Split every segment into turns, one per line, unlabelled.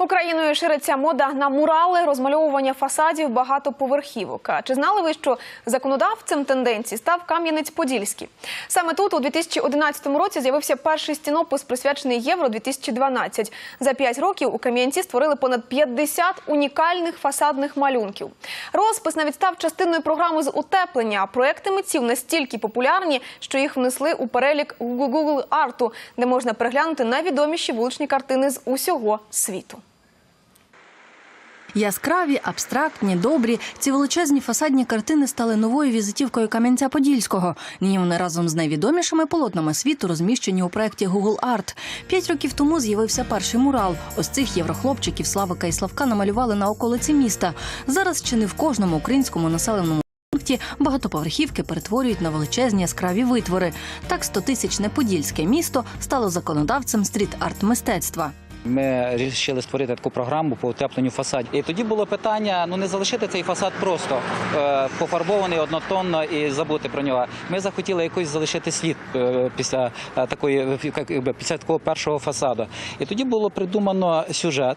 Україною шириться мода на мурали, розмальовування фасадів багатоповерхівок. А Чи знали ви, що законодавцем тенденції став Кам'янець-Подільський? Саме тут у 2011 році з'явився перший стінопис, присвячений Євро 2012. За п'ять років у Кам'янці створили понад 50 унікальних фасадних малюнків. Розпис навіть став частиною програми з утеплення. А проекти митців настільки популярні, що їх внесли у перелік Google Арту, де можна переглянути найвідоміші вуличні картини з усього світу.
Яскраві, абстрактні, добрі. Ці величезні фасадні картини стали новою візитівкою Кам'янця-Подільського. Нині вони разом з найвідомішими полотнами світу розміщені у проєкті Google Art. П'ять років тому з'явився перший мурал. Ось цих єврохлопчиків Славика і Славка намалювали на околиці міста. Зараз чи не в кожному українському населеному пункті багатоповерхівки перетворюють на величезні яскраві витвори. Так, стотисячне подільське місто стало законодавцем стріт-арт мистецтва.
Ми вирішили створити таку програму по утепленню фасадів. І тоді було питання: ну не залишити цей фасад просто е, пофарбований однотонно і забути про нього. Ми захотіли якось залишити слід е, після е, такої після такого першого фасаду. І тоді було придумано сюжет.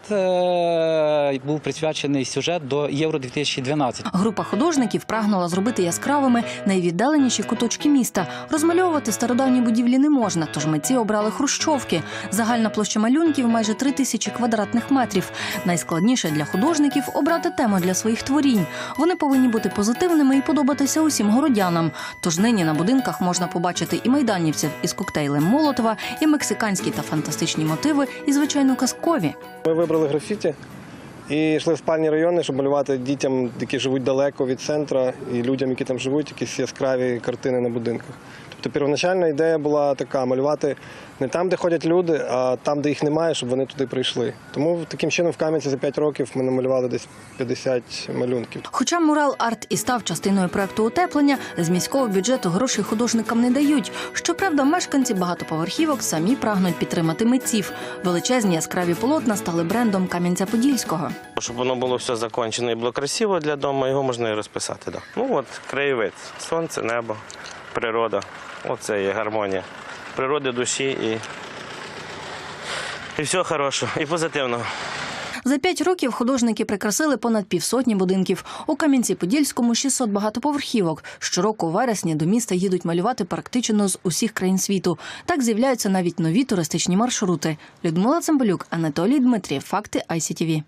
Був присвячений сюжет до Євро 2012
Група художників прагнула зробити яскравими найвіддаленіші куточки міста. Розмальовувати стародавні будівлі не можна, тож митці обрали хрущовки. Загальна площа малюнків майже три тисячі квадратних метрів. Найскладніше для художників обрати тему для своїх творінь. Вони повинні бути позитивними і подобатися усім городянам. Тож нині на будинках можна побачити і майданівців із коктейлем Молотова, і мексиканські та фантастичні мотиви, і звичайно казкові.
Ми вибрали графіті і йшли в спальні райони, щоб малювати дітям, які живуть далеко від центру, і людям, які там живуть, якісь яскраві картини на будинках. Тобто первоначальна ідея була така: малювати не там, де ходять люди, а там, де їх немає, щоб вони туди прийшли. Тому таким чином в Кам'янці за 5 років ми намалювали десь 50 малюнків.
Хоча мурал арт і став частиною проекту утеплення, з міського бюджету грошей художникам не дають. Щоправда, мешканці багатоповерхівок самі прагнуть підтримати митців. Величезні яскраві полотна стали брендом Кам'янця-Подільського.
Щоб воно було все закончено і було красиво для дому, його можна і розписати. Да. Ну от краєвид, сонце, небо, природа. Оце є гармонія. Природи, душі і, і всього хорошого, і позитивного.
За п'ять років художники прикрасили понад півсотні будинків. У Кам'янці-Подільському 600 багатоповерхівок. Щороку у вересні до міста їдуть малювати практично з усіх країн світу. Так з'являються навіть нові туристичні маршрути. Людмила Цимбалюк, Анатолій Дмитрів. Факти ICTV.